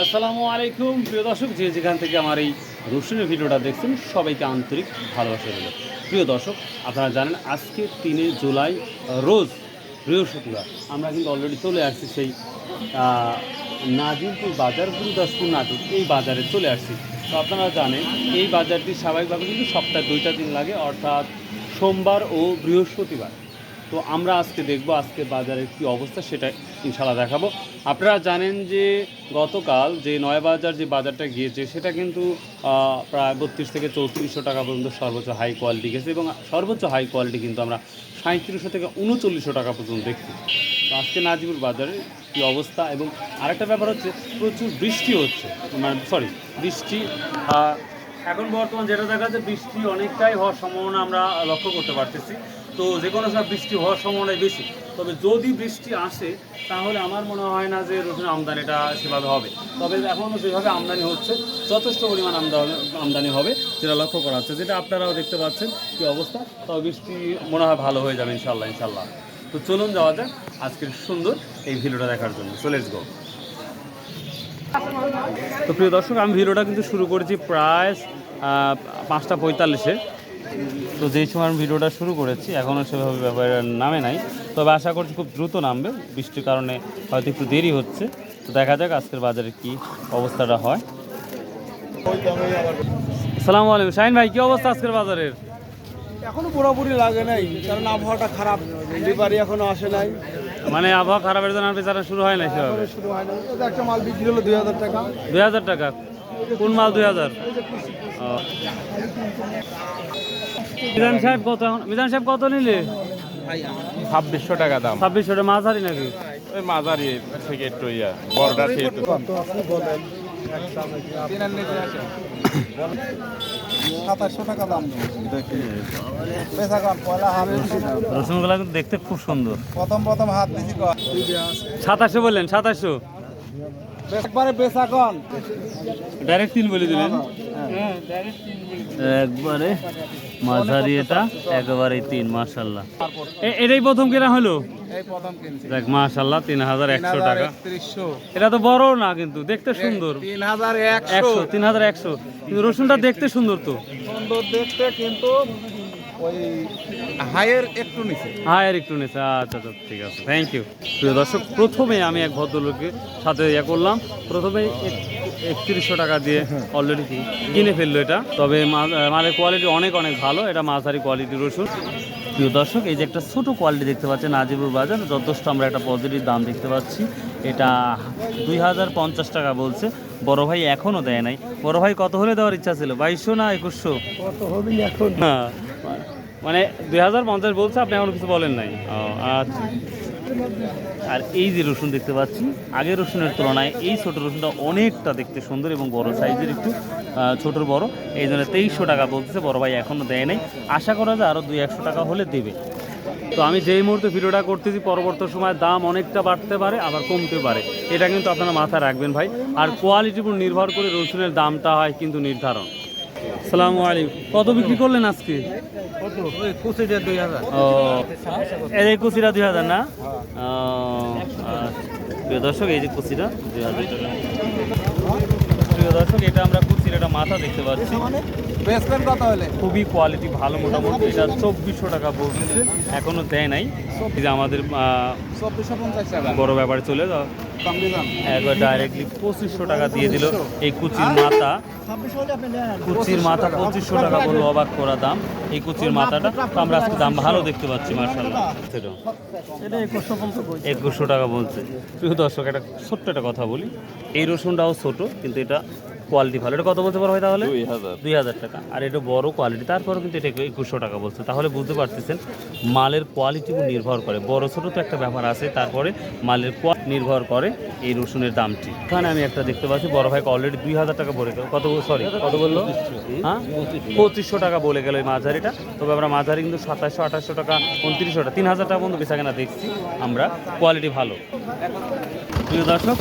আসসালামু আলাইকুম, প্রিয় দর্শক, যে যেখান থেকে আমার এই রসুনের ভিডিওটা দেখছেন, সবাইকে আন্তরিক ভালোবাসা রইল। প্রিয় দর্শক, আপনারা জানেন আজকে তিনে জুলাই, রোজ বৃহস্পতিবার। আমরা কিন্তু অলরেডি চলে আসছি সেই নাজিমপুর বাজার গুরুদাসপুর নাটক এই বাজারে চলে আসছি। তো আপনারা জানেন, এই বাজারটি স্বাভাবিকভাবে কিন্তু সপ্তাহে দুইটা দিন লাগে, অর্থাৎ সোমবার ও বৃহস্পতিবার। তো আমরা আজকে দেখব আজকে বাজারের কি অবস্থা, সেটা ইনশাল্লাহ দেখাবো। আপনারা জানেন যে গতকাল যে নয়াবাজার যে বাজারটা গিয়েছে, সেটা কিন্তু প্রায় বত্রিশ থেকে চৌত্রিশশো টাকা পর্যন্ত সর্বোচ্চ হাই কোয়ালিটি গেছে এবং সর্বোচ্চ হাই কোয়ালিটি কিন্তু আমরা সাঁত্রিশশো থেকে উনচল্লিশশো টাকা পর্যন্ত দেখছি। আজকে নাজিপুর বাজারের কী অবস্থা? এবং আরেকটা ব্যাপার হচ্ছে, প্রচুর বৃষ্টি হচ্ছে। মানে সরি বৃষ্টি এখন বর্তমান যেটা দেখা যাচ্ছে, বৃষ্টি অনেকটাই হওয়ার সম্ভাবনা আমরা লক্ষ্য করতে পারতেছি। তো যে কোনো সময় বৃষ্টি হওয়ার সম্ভাবনাই বেশি। তবে যদি বৃষ্টি আসে, তাহলে আমার মনে হয় না যে রসুন আমদানিটা সেভাবে হবে। তবে এখনও যেভাবে আমদানি হচ্ছে, যথেষ্ট পরিমাণ আমদানি আমদানি হবে, যেটা লক্ষ্য করা হচ্ছে। যেটা আপনারাও দেখতে পাচ্ছেন কি অবস্থা। তবে বৃষ্টি মনে হয় ভালো হয়ে যাবে ইনশাল্লাহ ইনশাল্লাহ তো চলুন যাওয়া যাক আজকের সুন্দর এই ভিডিওটা দেখার জন্য। চলে গো তো প্রিয় দর্শক, আমি ভিডিওটা কিন্তু শুরু করেছি প্রায় পাঁচটা পঁয়তাল্লিশে। তো যেই সময় আমি ভিডিওটা শুরু করেছি এখনও সেভাবে ব্যাপার নামে নাই। তবে আশা করছি খুব দ্রুত নামবে। বৃষ্টির কারণে হয়তো একটু দেরি হচ্ছে। তো দেখা যাক আজকের বাজারে কি অবস্থাটা হয়। সালামু আলাইকুম। শাহিন ভাই, কী অবস্থা আজকের বাজারের? এখনও পুরোপুরি লাগে নাই কারণ আবহাওয়াটা খারাপ লিভারি এখনও আসে নাই। মানে আবহাওয়া খারাপের জন্য আর বেচারা শুরু হয় না সেভাবে? শুরু হয় না একটা মাল বিক্রি হলো দুই হাজার টাকা। দুই হাজার টাকা? কোন মাল দুই হাজার। মিজান সাহেব কত এখন? মিজান সাহেব কত নিলে? ছাব্বিশশো টাকা দাম। ছাব্বিশশো টাকা মাঝারি নাকি? ওই মাঝারি থেকে একটু ইয়া বড়টা থেকে একটু। রসুনগুলা কিন্তু দেখতে খুব সুন্দর। প্রথম প্রথম হাত সাতাশশো বললেন সাতাশশো। একবারে বেচা কন। ডাইরেক্ট তিন বলে দিলেন? একবারে মাঝারি এটা একেবারে তিন মাশাল্লাহ এ- এটাই প্রথম কেনা হলো? এই প্রথম কিনছি। দেখ মাশাল্লাহ তিন হাজার একশো টাকা। এটা তো বড় না কিন্তু দেখতে সুন্দর। তিন হাজার একশো। একশো তিন হাজার একশো। কিন্তু রসুনটা দেখতে সুন্দর তো। সুন্দর দেখতে কিন্তু ওই হাইয়ের একটু নিচে। হ্যাঁ একটু নেছে আচ্ছা আচ্ছা ঠিক আছে থ্যাংক ইউ প্রিয় দর্শক প্রথমে আমি এক ভদ্রলোকের সাথে ইয়ে করলাম। প্রথমে একত্রিশশো টাকা দিয়ে অলরেডি কিনে ফেলল এটা। তবে মালের কোয়ালিটি অনেক অনেক ভালো। এটা মাঝারি কোয়ালিটির রসুন। প্রিয় দর্শক এই যে একটা ছোটো কোয়ালিটি দেখতে পাচ্ছেন নাজিবুর বাজার। যথেষ্ট আমরা একটা পজিটিভ দাম দেখতে পাচ্ছি। এটা দুই হাজার পঞ্চাশ টাকা বলছে। বড় ভাই এখনও দেয় নাই। বড় ভাই কত হলে দেওয়ার ইচ্ছা ছিল? বাইশশো না একুশশো? কত হবে এখন? না মানে দুই হাজার পঞ্চাশ বলছে, আপনি এখন কিছু বলেন নাই। আচ্ছা। আর এই যে রসুন দেখতে পাচ্ছি, আগের রসুনের তুলনায় এই ছোট রসুনটা অনেকটা দেখতে সুন্দর এবং বড় সাইজের একটু ছোটোর বড়। এই জন্য তেইশশো টাকা বলতেছে, বড় ভাই এখনও দেয় নাই। আশা করা যায় আরও দুই একশো টাকা হলে দেবে। তো আমি যেই মুহূর্তে ভিডিওটা করতেছি, পরবর্তী সময় দাম অনেকটা বাড়তে পারে, আবার কমতে পারে। এটা কিন্তু আপনারা মাথায় রাখবেন ভাই। আর কোয়ালিটির উপর নির্ভর করে রসুনের দামটা হয় কিন্তু নির্ধারণ। সালামু আলাইকুম। কত বিক্রি করলেন আজকে? এই কুচিটা দুই হাজার না? আচ্ছা। প্রিয় দর্শক এই যে কুচিটা দুই হাজার। প্রিয় দর্শক এটা আমরা কুচির একটা মাথা দেখতে পাচ্ছি। খুবই কোয়ালিটি ভালো মোটামুটি। এটা চব্বিশশো টাকা বলতেছে এখনও দেয় নাই। যে আমাদের বড় ব্যাপারে চলে যাও কম দিলাম একবার ডাইরেক্টলি পঁচিশশো টাকা দিয়ে দিল। এই কুচির মাথা কুচির মাথা পঁচিশশো টাকা। বলল অবাক করা দাম। এই কুচির মাথাটা তো আমরা আজকে দাম ভালো দেখতে পাচ্ছি মার্শাল্লাহ একুশশো টাকা বলছে। প্রিয় দর্শক একটা ছোট্ট একটা কথা বলি। এই রসুনটাও ছোট কিন্তু এটা কোয়ালিটি ভালো। এটা কত বলতে পারো ভাই তাহলে? দুই হাজার। টাকা। আর এটা বড় কোয়ালিটি তারপরেও কিন্তু এটা একুশশো টাকা বলছে। তাহলে বুঝতে পারতেছেন মালের কোয়ালিটি নির্ভর করে। বড় ছোটো তো একটা ব্যাপার আছে তারপরে মালের কোয়ালিটি নির্ভর করে এই রসুনের দামটি। এখানে আমি একটা দেখতে পাচ্ছি বড় ভাইকে অলরেডি দুই হাজার টাকা বলে গেল। কত সরি কত বলল? হ্যাঁ? পঁচিশশো টাকা বলে গেল এই মাঝারিটা। তবে আমরা মাঝারি কিন্তু সাতাশশো আঠাশশো টাকা উনত্রিশশো টাকা তিন হাজার টাকা পর্যন্ত বেচা কেনা দেখছি আমরা। কোয়ালিটি ভালো। প্রিয় দর্শক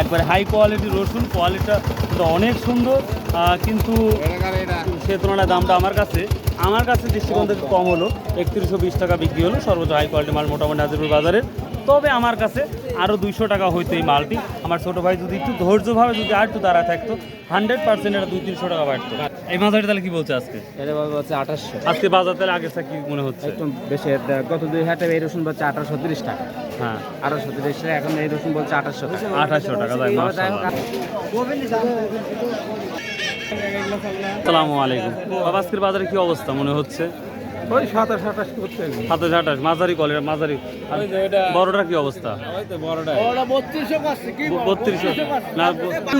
একবারে হাই কোয়ালিটি রসুন কোয়ালিটিটা অনেক সুন্দর কিন্তু সে তুলনায় দামটা আমার কাছে আমার কাছে দৃষ্টিকোণ থেকে কম হলো, একত্রিশশো বিশ টাকা বিক্রি হলো, সর্বোচ্চ হাই কোয়ালিটি মাল মোটামুটি নাজিরপুর বাজারে তবে আমার কাছে আরও দুইশো টাকা হইতো এই মালটি। আমার ছোটো ভাই যদি একটু ধৈর্যভাবে যদি আর একটু দাঁড়ায় থাকতো হান্ড্রেড পার্সেন্ট এটা দুই তিনশো টাকা বাড়তো। এই মাছাটি তাহলে কি বলছে আজকে? এটা হচ্ছে আঠাশশো। আজকে বাজার তাহলে আগে কি মনে হচ্ছে? একটু বেশি গত দুই হাটে এই রসুন বলছে আঠারোশো তিরিশ টাকা। হ্যাঁ। আঠারোশো তিরিশ টাকা এখন এই রসুন বলছে আঠাশশো টাকা। আঠাশশো টাকা আসসালামু আলাইকুম। বাবা আজকের বাজারে কি অবস্থা মনে হচ্ছে? ওই সাতাশ আঠাশ করতে সাতাশ আঠাশ মাঝারি কলের মাঝারি। আর বড়টার কি অবস্থা? বত্রিশশো না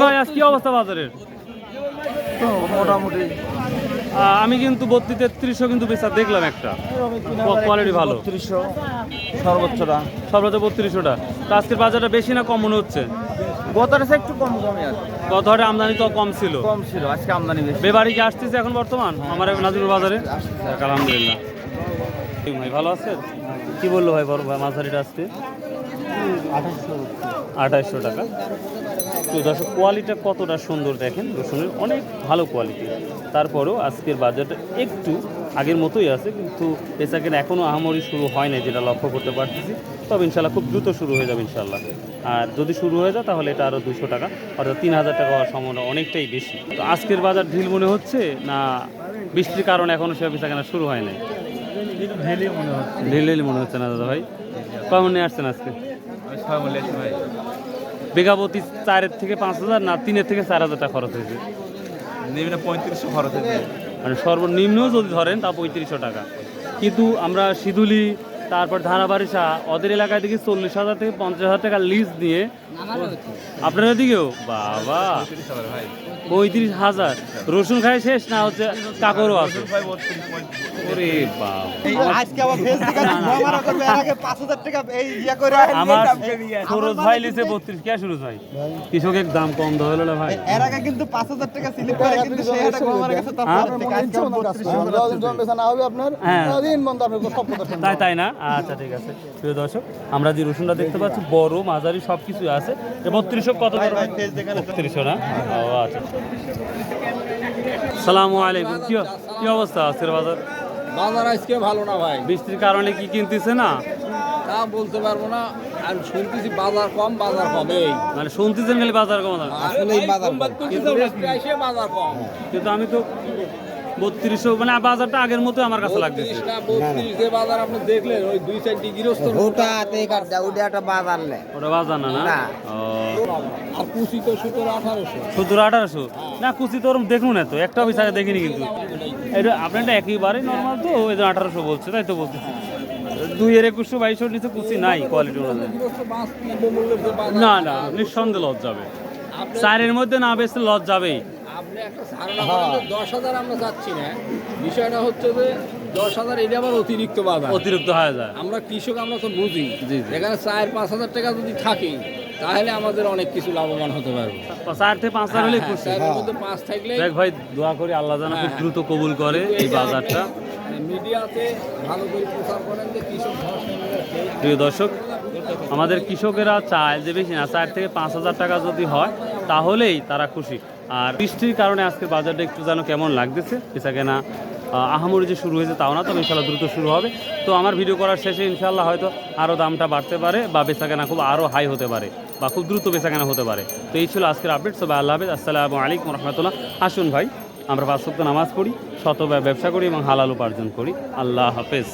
ভাই আজ কি অবস্থা বাজারের? মোটামুটি। আমি কিন্তু বত্রিশ তেত্রিশশো কিন্তু বেচা দেখলাম একটা। কোয়ালিটি ভালো। সর্বোচ্চটা। সর্বোচ্চ বত্রিশশোটা। তো আজকের বাজারটা বেশি না কম মনে হচ্ছে? গতটা একটু কম কমই আছে। আমদানি তো কম ছিল। কম ছিল আজকে আমদানি বেশি। বেবাড়ি কি আসতেছে এখন বর্তমান? আমার নাজিরুল বাজারে। আলহামদুলিল্লাহ। ভাই ভালো আছেন? কি বলল ভাই বড় ভাই মাঝারিটা আজকে? আঠাশশো টাকা। তো দর্শক কোয়ালিটিটা কতটা সুন্দর দেখেন? রসুনের অনেক ভালো কোয়ালিটি তারপরেও আজকের বাজারটা একটু আগের মতোই আছে, কিন্তু বেচাকেনা এখনও আহামরি শুরু হয় নাই যেটা লক্ষ্য করতে পারতেছি। তবে ইনশাল্লাহ খুব দ্রুত শুরু হয়ে যাবে ইনশাল্লাহ। আর যদি শুরু হয়ে যায়, তাহলে এটা আরও দুশো টাকা, অর্থাৎ তিন হাজার টাকা হওয়ার সম্ভাবনা অনেকটাই বেশি। তো আজকের বাজার ঢিল মনে হচ্ছে না বৃষ্টির কারণে এখনও সে বেচাকেনা শুরু হয় নাই? ঢেলে মনে হচ্ছে না দাদা ভাই। কেমন নিয়ে আসছেন আজকে? ভাই চারের থেকে পাঁচ হাজার না তিনের থেকে চার হাজার টাকা খরচ হয়েছে? পঁয়ত্রিশশো খরচ হয়েছে। মানে সর্বনিম্ন যদি ধরেন, তা পঁয়ত্রিশশো টাকা। কিন্তু আমরা সিধুলি, তারপর ধারাবাড়িসা ওদের এলাকায় দেখি চল্লিশ হাজার থেকে পঞ্চাশ হাজার টাকা লিজ দিয়ে আপনার দিকেও বাবা পঁয়ত্রিশ হাজার রসুন খায় শেষ, না হচ্ছে কাকরও আছে? ওরে বাবা। আজকে আবার ফেসবুকে আমার করবে এর আগে 5000 টাকা এই ইয়া করে আমার সুরজ ভাই লিছে বত্রিশ কে সুরজ ভাই? কৃষকের দাম কম দেওয়া না ভাই? এর আগে কিন্তু 5000 টাকা স্লিপ করে কিন্তু সেই হাটে আমার কাছে তো হ্যাঁ? আজকে 3200 হ্যাঁ। তাই তাই না? আচ্ছা ঠিক আছে। প্রিয় দর্শক আমরা যে রসুনটা দেখতে পাচ্ছি বড় মাঝারি সবকিছু আছে। বত্রিশশো কত বত্রিশশো না? ও আচ্ছা। সালামু আলাইকুম। কি কি অবস্থা আছে বাজার? বাজার আজকে ভালো না ভাই। বৃষ্টির কারণে কি কিনতেছে না? তা বলতে পারব না। আর শুনতেছি বাজার কম বাজার কম এই। মানে শুনতেছেন খালি বাজার কম আসলে বাজার বাজার কম। কিন্তু আমি তো বত্রিশশো মানে বাজারটা আগের মতো আমার কাছে যে বাজার আপনি দেখলেন ওই দুই চারটি গৃহস্থ ওটা ওটা একটা বাজার নেই ওটা বাজার না না। আর কুচি তো সতেরো আঠারোশো। সত্তর আঠারোশো? না কুচি তো ওরম দেখুন না তো একটা বিচারে দেখিনি কিন্তু। এটা আপনারটা একেবারে নর্মাল তো ওই আঠারোশো বলছে তাই তো বলছে। দুই এর একুশশো বাইশশোর নিচে কুচি নাই কোয়ালিটি অনুযায়ী না না নিঃসন্দেহে লজ যাবে। চারের মধ্যে না বেচলে লজ যাবেই। আপনি একটা ধারণা করেন যে দশ হাজার আমরা যাচ্ছি না। বিষয়টা হচ্ছে যে দশ হাজার এটা আবার অতিরিক্ত বাজার। অতিরিক্ত হয়ে যায়। আমরা কৃষক আমরা তো বুঝি। এখানে চার পাঁচ হাজার টাকা যদি থাকে তাহলে আমাদের অনেক কিছু লাভবান হতে পারব। চার থেকে পাঁচ হাজার হলে হ্যাঁ, খুশি। পাঁচ থাকলে দেখ ভাই দোয়া করি আল্লাহ যেন খুব দ্রুত কবুল করে এই বাজারটা। মিডিয়াতে ভালো করে প্রচার করেন যে কৃষক প্রিয় দর্শক আমাদের কৃষকেরা চায় যে বেশি না চার থেকে পাঁচ হাজার টাকা যদি হয় তাহলেই তারা খুশি। আর বৃষ্টির কারণে আজকে বাজারটা একটু যেন কেমন লাগতেছে পেশা কেনা আহামরি যে শুরু হয়েছে তাও না তবে ইনশাল্লাহ দ্রুত শুরু হবে। তো আমার ভিডিও করার শেষে ইনশাল্লাহ হয়তো আরও দামটা বাড়তে পারে বা বেচা কেনা খুব আরও হাই হতে পারে। বা খুব দ্রুত বেচা কেনা হতে পারে। তো এই ছিল আজকের আপডেট সবাই আল্লাহ হাফেজ। আসসালামু আলাইকুম রহমতুল্লাহ আসুন ভাই, আমরা পাঁচ নামাজ পড়ি শত ব্যবসা করি এবং হালাল উপার্জন করি। আল্লাহ হাফেজ।